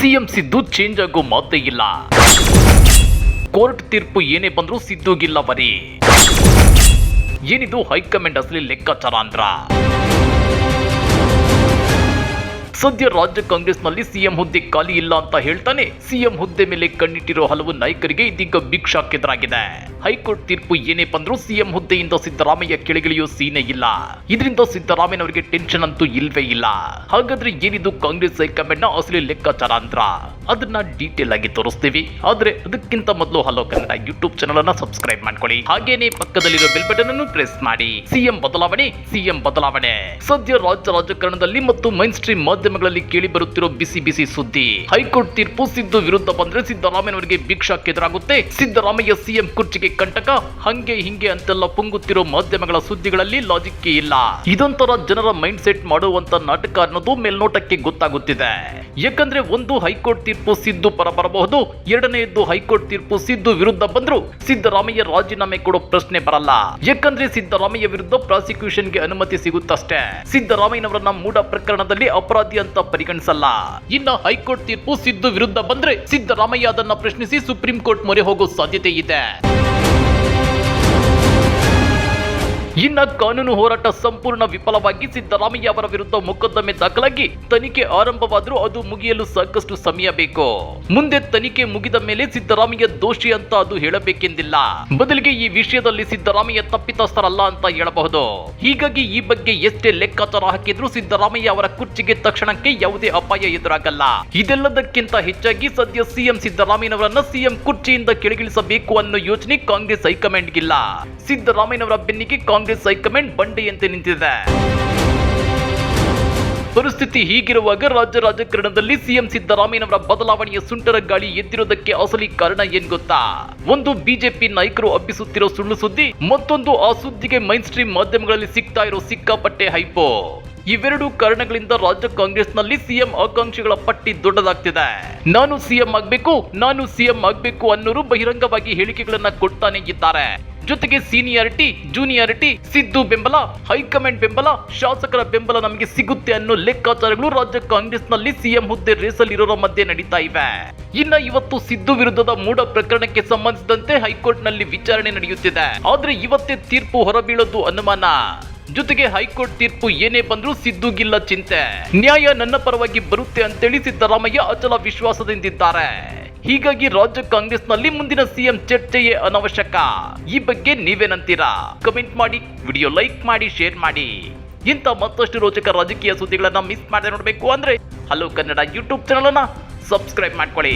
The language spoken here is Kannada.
ಸಿಎಂ ಸಿದ್ದು ಚೇಂಜ್ ಆಗೋ ಮಾತೇ ಇಲ್ಲ. ಕೋರ್ಟ್ ತೀರ್ಪು ಏನೇ ಬಂದರೂ ಸಿದ್ದುಗಿಲ್ಲ ಬರೀ. ಏನಿದು ಹೈಕಮಾಂಡ್ ಅಸಲಿ ಲೆಕ್ಕಾಚಾರ ಅಂದ್ರ? ಸದ್ಯ ರಾಜ್ಯ ಕಾಂಗ್ರೆಸ್ನಲ್ಲಿ ಸಿಎಂ ಹುದ್ದೆ ಖಾಲಿ ಇಲ್ಲ ಅಂತ ಹೇಳ್ತಾನೆ. ಸಿಎಂ ಹುದ್ದೆ ಮೇಲೆ ಕಣ್ಣಿಟ್ಟಿರೋ ಹಲವು ನಾಯಕರಿಗೆ ಇದೀಗ ಭಿಕ್ಷಾ ಎದುರಾಗಿದೆ ಹೈಕೋರ್ಟ್ ತೀರ್ಪು ಏನೇ ಬಂದ್ರೂ ಸಿಎಂ ಹುದ್ದೆಯಿಂದ ಸಿದ್ದರಾಮಯ್ಯ ಕೆಳಗಿಳಿಯೋ ಸೀನೆ ಇಲ್ಲ. ಇದರಿಂದ ಸಿದ್ದರಾಮಯ್ಯನವರಿಗೆ ಟೆನ್ಷನ್ ಅಂತೂ ಇಲ್ವೇ ಇಲ್ಲ. ಹಾಗಾದ್ರೆ ಏನಿದು ಕಾಂಗ್ರೆಸ್ ಹೈಕಮಾಂಡ್ನ ಅಸಲಿ ಲೆಕ್ಕಾಚಾರ ಅಂದ್ರ? ಅದನ್ನ ಡೀಟೇಲ್ ಆಗಿ ತೋರಿಸ್ತೀವಿ. ಆದ್ರೆ ಅದಕ್ಕಿಂತ ಮೊದಲು ಹಲೋ ಕನ್ನಡ ಯೂಟ್ಯೂಬ್ ಚಾನಲ್ ಅನ್ನ ಸಬ್ಸ್ಕ್ರೈಬ್ ಮಾಡ್ಕೊಳ್ಳಿ. ಹಾಗೇನೆ ಪಕ್ಕದಲ್ಲಿರೋ ಬೆಲ್ ಬಟನ್ ಅನ್ನು ಪ್ರೆಸ್ ಮಾಡಿ. ಸಿಎಂ ಬದಲಾವಣೆ ಸಿಎಂ ಬದಲಾವಣೆ. ಸದ್ಯ ರಾಜ್ಯ ರಾಜಕಾರಣದಲ್ಲಿ ಮತ್ತು ಮೈನ್ ಸ್ಟ್ರೀಮ್ ಮಾಧ್ಯಮಗಳಲ್ಲಿ ಕೇಳಿ ಬರುತ್ತಿರೋ ಬಿಸಿ ಬಿಸಿ ಸುದ್ದಿ. ಹೈಕೋರ್ಟ್ ತೀರ್ಪು ಸಿದ್ದು ವಿರುದ್ಧ ಬಂದ್ರೆ ಸಿದ್ದರಾಮಯ್ಯನವರಿಗೆ ಶಾಕ್ ಎದುರಾಗುತ್ತೆ. ಸಿದ್ದರಾಮಯ್ಯ ಸಿಎಂ ಕುರ್ಚಿಗೆ ಕಂಟಕ, ಹಂಗೆ ಹಿಂಗೆ ಅಂತೆಲ್ಲ ಪುಂಗುತ್ತಿರೋ ಮಾಧ್ಯಮಗಳ ಸುದ್ದಿಗಳಲ್ಲಿ ಲಾಜಿಕ್ ಇಲ್ಲ. ಇದೊಂಥರ ಜನರ ಮೈಂಡ್ ಸೆಟ್ ಮಾಡುವಂತ ನಾಟಕ ಅನ್ನೋದು ಮೇಲ್ನೋಟಕ್ಕೆ ಗೊತ್ತಾಗುತ್ತಿದೆ. ಯಾಕಂದ್ರೆ ಒಂದು ಹೈಕೋರ್ಟ್ ತೀರ್ಪು ಸಿದ್ದು ಪರ ಬರಬಹುದು ಎರಡನೆಯದ್ದು ಹೈಕೋರ್ಟ್ ತೀರ್ಪು ಸಿದ್ದು ವಿರುದ್ಧ ಬಂದ್ರು. ಸಿದ್ದರಾಮಯ್ಯ ರಾಜೀನಾಮೆ ಕೊಡೋ ಪ್ರಶ್ನೆ ಬರಲ್ಲ. ಯಾಕಂದ್ರೆ ಸಿದ್ದರಾಮಯ್ಯ ವಿರುದ್ಧ ಪ್ರಾಸಿಕ್ಯೂಷನ್ಗೆ ಅನುಮತಿ ಸಿಗುತ್ತಷ್ಟೇ. ಸಿದ್ದರಾಮಯ್ಯನವರನ್ನ ಮೂಡ ಪ್ರಕರಣದಲ್ಲಿ ಅಪರಾಧಿ ಅಂತ ಪರಿಗಣಿಸಲ್ಲ. ಇನ್ನ ಹೈಕೋರ್ಟ್ ತೀರ್ಪು ಸಿದ್ದು ವಿರುದ್ಧ ಬಂದ್ರೆ ಸಿದ್ದರಾಮಯ್ಯ ಅದನ್ನ ಪ್ರಶ್ನಿಸಿ ಸುಪ್ರೀಂ ಕೋರ್ಟ್ ಮೊರೆ ಹೋಗೋ ಸಾಧ್ಯತೆ ಇದೆ. ಇನ್ನ ಕಾನೂನು ಹೋರಾಟ ಸಂಪೂರ್ಣ ವಿಫಲವಾಗಿ ಸಿದ್ದರಾಮಯ್ಯ ಅವರ ವಿರುದ್ಧ ಮೊಕದ್ದಮೆ ದಾಖಲಾಗಿ ತನಿಖೆ ಆರಂಭವಾದರೂ ಅದು ಮುಗಿಯಲು ಸಾಕಷ್ಟು ಸಮಯ ಬೇಕು. ಮುಂದೆ ತನಿಖೆ ಮುಗಿದ ಮೇಲೆ ಸಿದ್ದರಾಮಯ್ಯ ದೋಷಿ ಅಂತ ಅದು ಹೇಳಬೇಕೆಂದಿಲ್ಲ. ಬದಲಿಗೆ ಈ ವಿಷಯದಲ್ಲಿ ಸಿದ್ದರಾಮಯ್ಯ ತಪ್ಪಿತಸ್ಥರಲ್ಲ ಅಂತ ಹೇಳಬಹುದು. ಹೀಗಾಗಿ ಈ ಬಗ್ಗೆ ಎಷ್ಟೇ ಲೆಕ್ಕಾಚಾರ ಹಾಕಿದ್ರೂ ಸಿದ್ದರಾಮಯ್ಯ ಅವರ ಕುರ್ಚಿಗೆ ತಕ್ಷಣಕ್ಕೆ ಯಾವುದೇ ಅಪಾಯ ಎದುರಾಗಲ್ಲ. ಇದೆಲ್ಲದಕ್ಕಿಂತ ಹೆಚ್ಚಾಗಿ ಸದ್ಯ ಸಿಎಂ ಸಿದ್ದರಾಮಯ್ಯನವರನ್ನ ಸಿಎಂ ಕುರ್ಚಿಯಿಂದ ಕೆಳಗಿಳಿಸಬೇಕು ಅನ್ನೋ ಯೋಚನೆ ಕಾಂಗ್ರೆಸ್ ಹೈಕಮಾಂಡ್ಗಿಲ್ಲ. ಸಿದ್ದರಾಮಯ್ಯನವರ ಬೆನ್ನಿಗೆ ಕಾಂಗ್ರೆಸ್ ಹೈಕಮಾಂಡ್ ಬಂಡೆಯಂತೆ ನಿಂತಿದೆ. ಪರಿಸ್ಥಿತಿ ಹೀಗಿರುವಾಗ ರಾಜ್ಯ ರಾಜಕಾರಣದಲ್ಲಿ ಸಿಎಂ ಸಿದ್ದರಾಮಯ್ಯನವರ ಬದಲಾವಣೆಯ ಸುಂಟರ ಗಾಳಿ ಎದ್ದಿರೋದಕ್ಕೆ ಅಸಲಿ ಕಾರಣ ಏನ್ ಗೊತ್ತಾ? ಒಂದು ಬಿಜೆಪಿ ನಾಯಕರು ಹಬ್ಬಿಸುತ್ತಿರೋ ಸುಳ್ಳು ಸುದ್ದಿ, ಮತ್ತೊಂದು ಆ ಸುದ್ದಿಗೆ ಮೈನ್ ಸ್ಟ್ರೀಮ್ ಮಾಧ್ಯಮಗಳಲ್ಲಿ ಸಿಗ್ತಾ ಇರೋ ಸಿಕ್ಕಾಪಟ್ಟೆ ಹೈಪೋ. ಇವೆರಡು ಕಾರಣಗಳಿಂದ ರಾಜ್ಯ ಕಾಂಗ್ರೆಸ್ನಲ್ಲಿ ಸಿಎಂ ಆಕಾಂಕ್ಷಿಗಳ ಪಟ್ಟಿ ದೊಡ್ಡದಾಗ್ತಿದೆ. ನಾನು ಸಿಎಂ ಆಗ್ಬೇಕು, ನಾನು ಸಿಎಂ ಆಗ್ಬೇಕು ಅನ್ನೋರು ಬಹಿರಂಗವಾಗಿ ಹೇಳಿಕೆಗಳನ್ನ ಕೊಡ್ತಾನೆ ಇದ್ದಾರೆ. ಜೊತೆಗೆ ಸೀನಿಯಾರಿಟಿ, ಜೂನಿಯಾರಿಟಿ, ಸಿದ್ದು ಬೆಂಬಲ, ಹೈಕಮಾಂಡ್ ಬೆಂಬಲ, ಶಾಸಕರ ಬೆಂಬಲ ನಮಗೆ ಸಿಗುತ್ತೆ ಅನ್ನೋ ಲೆಕ್ಕಾಚಾರಗಳು ರಾಜ್ಯ ಕಾಂಗ್ರೆಸ್ನಲ್ಲಿ ಸಿಎಂ ಹುದ್ದೆ ರೇಸಲ್ಲಿರೋರ ಮಧ್ಯೆ ನಡೀತಾ ಇವೆ. ಇನ್ನ ಇವತ್ತು ಸಿದ್ದು ವಿರುದ್ಧದ ಮೂಡ ಪ್ರಕರಣಕ್ಕೆ ಸಂಬಂಧಿಸಿದಂತೆ ಹೈಕೋರ್ಟ್ನಲ್ಲಿ ವಿಚಾರಣೆ ನಡೆಯುತ್ತಿದೆ. ಆದ್ರೆ ಇವತ್ತೇ ತೀರ್ಪು ಹೊರಬೀಳೋದು ಅನುಮಾನ. ಜೊತೆಗೆ ಹೈಕೋರ್ಟ್ ತೀರ್ಪು ಏನೇ ಬಂದ್ರೂ ಸಿದ್ದುಗಿಲ್ಲ ಚಿಂತೆ. ನ್ಯಾಯ ನನ್ನ ಪರವಾಗಿ ಬರುತ್ತೆ ಅಂತೇಳಿ ಸಿದ್ದರಾಮಯ್ಯ ಅಚಲ ವಿಶ್ವಾಸದಿಂದಿದ್ದಾರೆ ಹೀಗಾಗಿ ರಾಜ್ಯ ಕಾಂಗ್ರೆಸ್ನಲ್ಲಿ ಮುಂದಿನ ಸಿಎಂ ಚರ್ಚೆಯೇ ಅನವಶ್ಯಕ. ಈ ಬಗ್ಗೆ ನೀವೇನಂತೀರಾ? ಕಮೆಂಟ್ ಮಾಡಿ, ವಿಡಿಯೋ ಲೈಕ್ ಮಾಡಿ, ಶೇರ್ ಮಾಡಿ. ಇಂಥ ಮತ್ತಷ್ಟು ರೋಚಕ ರಾಜಕೀಯ ಸುದ್ದಿಗಳನ್ನ ಮಿಸ್ ಮಾಡದೆ ನೋಡಬೇಕು ಅಂದ್ರೆ ಹಲೋ ಕನ್ನಡ ಯೂಟ್ಯೂಬ್ ಚಾನಲ್ ಅನ್ನ ಸಬ್ಸ್ಕ್ರೈಬ್ ಮಾಡ್ಕೊಳ್ಳಿ.